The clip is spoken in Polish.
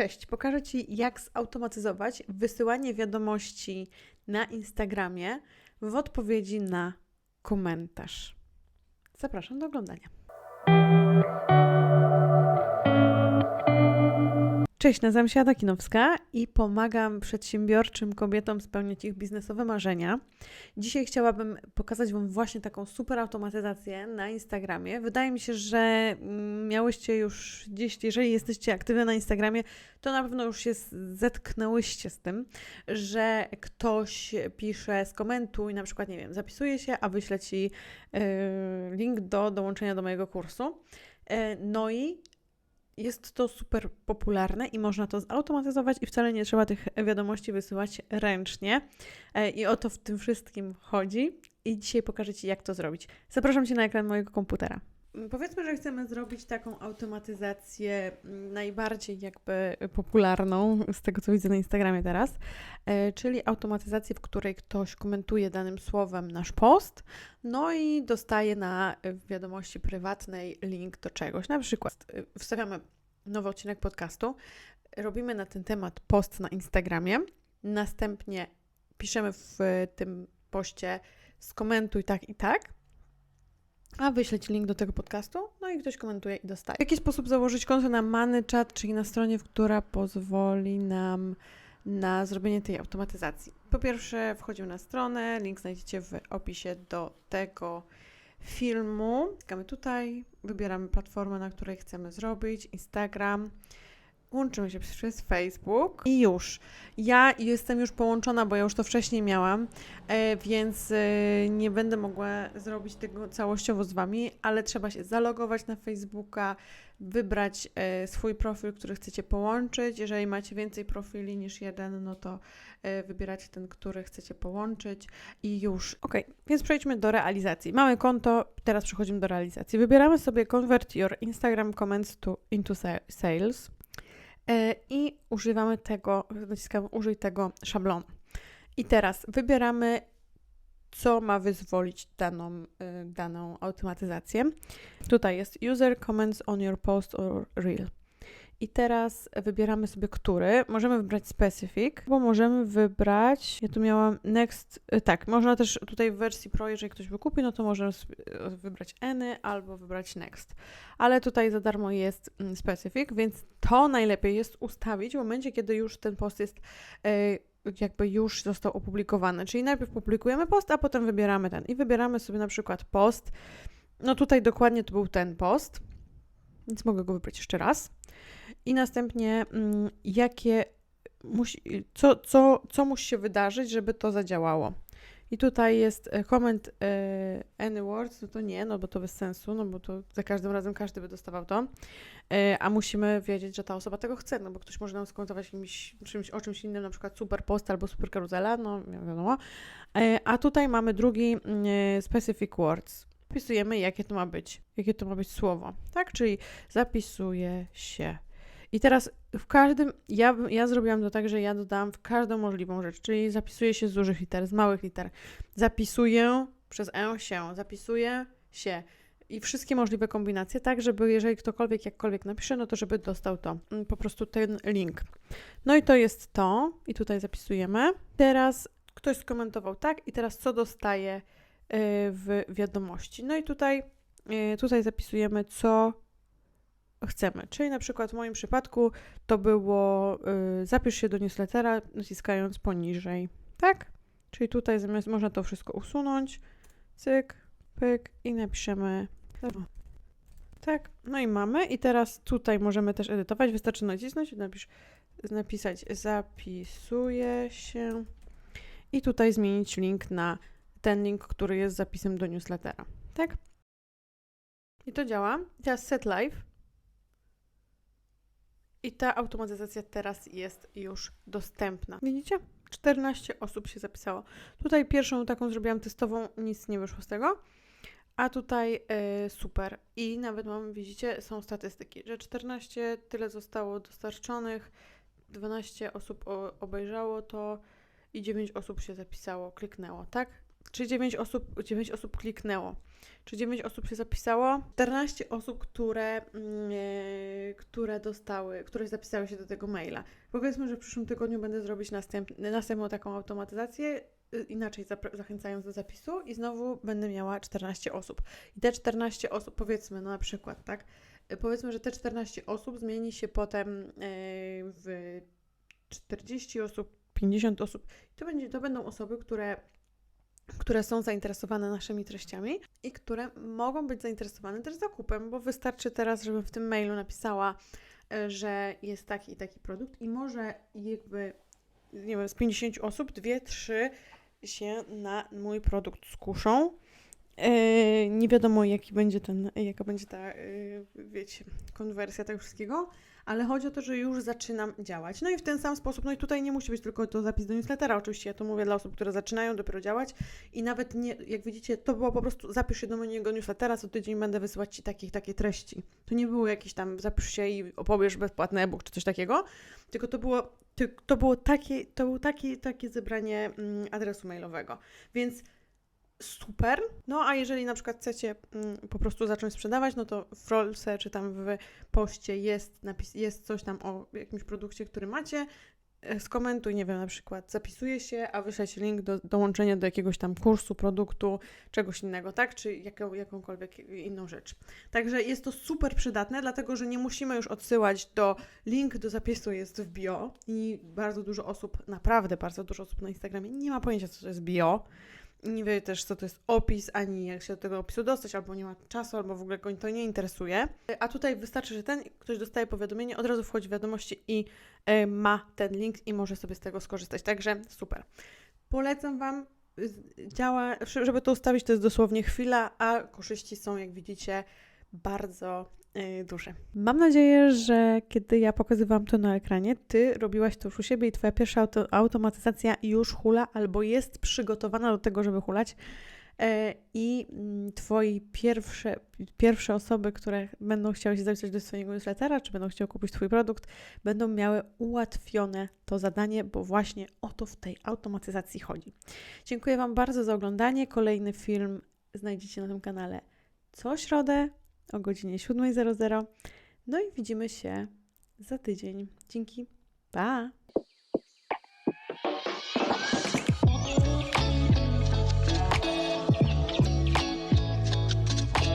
Cześć, pokażę Ci, jak zautomatyzować wysyłanie wiadomości na Instagramie w odpowiedzi na komentarz. Zapraszam do oglądania. Cześć, nazywam się Ada Kinowska i pomagam przedsiębiorczym kobietom spełniać ich biznesowe marzenia. Dzisiaj chciałabym pokazać Wam właśnie taką super automatyzację na Instagramie. Wydaje mi się, że mm, miałyście już gdzieś, jeżeli jesteście aktywne na Instagramie, to na pewno już się zetknęłyście z tym, że ktoś pisze skomentuj, na przykład, nie wiem, zapisuje się, a wyślę Ci yy, link do dołączenia do mojego kursu. Yy, no i jest to super popularne i można to zautomatyzować i wcale nie trzeba tych wiadomości wysyłać ręcznie. E, I o to w tym wszystkim chodzi. I dzisiaj pokażę Ci, jak to zrobić. Zapraszam Cię na ekran mojego komputera. Mm, powiedzmy, że chcemy zrobić taką automatyzację mm, najbardziej jakby popularną z tego, co widzę na Instagramie teraz, e, czyli automatyzację, w której ktoś komentuje danym słowem nasz post, no i dostaje na wiadomości prywatnej link do czegoś. Na przykład e, wstawiamy nowy odcinek podcastu, robimy na ten temat post na Instagramie, następnie piszemy w tym poście skomentuj tak i tak, a wyślę Ci link do tego podcastu, no i ktoś komentuje i dostaje. W jaki sposób założyć konto na ManyChat, czyli na stronie, która pozwoli nam na zrobienie tej automatyzacji? Po pierwsze, wchodzimy na stronę, link znajdziecie w opisie do tego filmu. Klikamy tutaj, wybieramy platformę, na której chcemy zrobić, Instagram łączymy się przez Facebook i już. Ja jestem już połączona, bo ja już to wcześniej miałam, e, więc e, nie będę mogła zrobić tego całościowo z Wami, ale trzeba się zalogować na Facebooka, wybrać e, swój profil, który chcecie połączyć. Jeżeli macie więcej profili niż jeden, no to wybieracie ten, który chcecie połączyć i już. Ok, więc przejdźmy do realizacji. Mamy konto, teraz przechodzimy do realizacji. Wybieramy sobie Convert Your Instagram Comments to, into Sales. E, i używamy tego, naciskamy użyj tego szablonu. I teraz wybieramy, co ma wyzwolić daną, e, daną automatyzację. Tutaj jest User Comments on your post or reel. I teraz wybieramy sobie który. Możemy wybrać specific, bo możemy wybrać. Ja tu miałam next. Y, tak, można też tutaj w wersji Pro, jeżeli ktoś wykupi, no to może wybrać any albo wybrać next. Ale tutaj za darmo jest mm, specific, więc to najlepiej jest ustawić w momencie, kiedy już ten post jest y, jakby już został opublikowany. Czyli najpierw publikujemy post, a potem wybieramy ten. I wybieramy sobie na przykład post. No tutaj dokładnie to był ten post, więc mogę go wybrać jeszcze raz i następnie mm, jakie musi, co, co, co musi się wydarzyć, żeby to zadziałało. I tutaj jest e, comment e, any words, no to nie, no bo to bez sensu, no bo to za każdym razem każdy by dostawał to, e, a musimy wiedzieć, że ta osoba tego chce, no bo ktoś może nam skomentować kimś, czymś, o czymś innym, na przykład super post albo super karuzela, no wiadomo. E, a tutaj mamy drugi mm, e, specific words. Wpisujemy, jakie to ma być, jakie to ma być słowo, tak? Czyli zapisuje się i teraz w każdym, ja, ja zrobiłam to tak, że ja dodałam w każdą możliwą rzecz, czyli zapisuję się z dużych liter, z małych liter. Zapisuję przez E się, zapisuję się i wszystkie możliwe kombinacje, tak żeby jeżeli ktokolwiek jakkolwiek napisze, no to żeby dostał to, mm, po prostu ten link. No i to jest to i tutaj zapisujemy. Teraz ktoś skomentował tak i teraz co dostaje y, w wiadomości. No i tutaj, y, tutaj zapisujemy co chcemy. Czyli na przykład w moim przypadku to było y, zapisz się do newslettera naciskając poniżej, tak? Czyli tutaj zamiast można to wszystko usunąć, cyk, pyk i napiszemy tak, no i mamy. I teraz tutaj możemy też edytować. Wystarczy nacisnąć i napisz, napisać zapisuje się i tutaj zmienić link na ten link, który jest zapisem do newslettera. Tak? I to działa. Teraz set live. I ta automatyzacja teraz jest już dostępna. Widzicie? 14 osób się zapisało. Tutaj pierwszą taką zrobiłam testową, nic nie wyszło z tego. A tutaj yy, super. I nawet mam, widzicie, są statystyki, że 14 tyle zostało dostarczonych, 12 osób obejrzało to i 9 osób się zapisało, kliknęło, tak? Czy 9 osób, 9 osób kliknęło? Czy 9 osób się zapisało? 14 osób, które, e, które dostały, które zapisały się do tego maila. Powiedzmy, że w przyszłym tygodniu będę zrobić następny, następną taką automatyzację, y, inaczej zachęcając do zapisu i znowu będę miała 14 osób. I te 14 osób, powiedzmy, no na przykład, tak? Y, Powiedzmy, że te 14 osób zmieni się potem y, w 40 osób, 50 osób. I to, będzie, to będą osoby, które które są zainteresowane naszymi treściami i które mogą być zainteresowane też zakupem, bo wystarczy teraz, żebym w tym mailu napisała, e, że jest taki i taki produkt i może jakby, nie wiem, z 50 osób, dwie, trzy się na mój produkt skuszą. E, nie wiadomo, jaki będzie ten, jaka będzie ta, e, wiecie, konwersja tego wszystkiego, ale chodzi o to, że już zaczynam działać. No i w ten sam sposób, no i tutaj nie musi być tylko to zapis do newslettera, oczywiście ja to mówię dla osób, które zaczynają dopiero działać i nawet nie, jak widzicie, to było po prostu zapisz się do mojego newslettera, co tydzień będę wysyłać Ci takie, takie treści. To nie było jakieś tam zapisz się i pobierz bezpłatny e-book czy coś takiego, tylko to było, to było takie, to było takie, takie zebranie mm, adresu mailowego. Więc super. No a jeżeli na przykład chcecie mm, po prostu zacząć sprzedawać, no to w rolce czy tam w poście jest, napis, jest coś tam o jakimś produkcie, który macie. E, Skomentuj, nie wiem, na przykład zapisuje się, a wyśleć link do dołączenia do jakiegoś tam kursu, produktu, czegoś innego, tak? Czy jaką, jakąkolwiek inną rzecz. Także jest to super przydatne, dlatego że nie musimy już odsyłać do link do zapisu jest w bio i bardzo dużo osób, naprawdę bardzo dużo osób na Instagramie nie ma pojęcia, co to jest bio nie wie też, co to jest opis, ani jak się do tego opisu dostać, albo nie ma czasu, albo w ogóle go to nie interesuje. A tutaj wystarczy, że ten ktoś dostaje powiadomienie, od razu wchodzi w wiadomości i e, ma ten link i może sobie z tego skorzystać. Także super. Polecam Wam. Działa, żeby to ustawić, to jest dosłownie chwila, a korzyści są, jak widzicie, bardzo y, duże. Mam nadzieję, że kiedy ja pokazywałam to na ekranie, ty robiłaś to już u siebie i twoja pierwsza auto, automatyzacja już hula albo jest przygotowana do tego, żeby hulać. E, I mm, twoi pierwsze, pierwsze osoby, które będą chciały się zapisać do swojego newslettera, czy będą chciały kupić twój produkt, będą miały ułatwione to zadanie, bo właśnie o to w tej automatyzacji chodzi. Dziękuję Wam bardzo za oglądanie. Kolejny film znajdziecie na tym kanale co środę o godzinie 7.00. No i widzimy się za tydzień. Dzięki. Pa!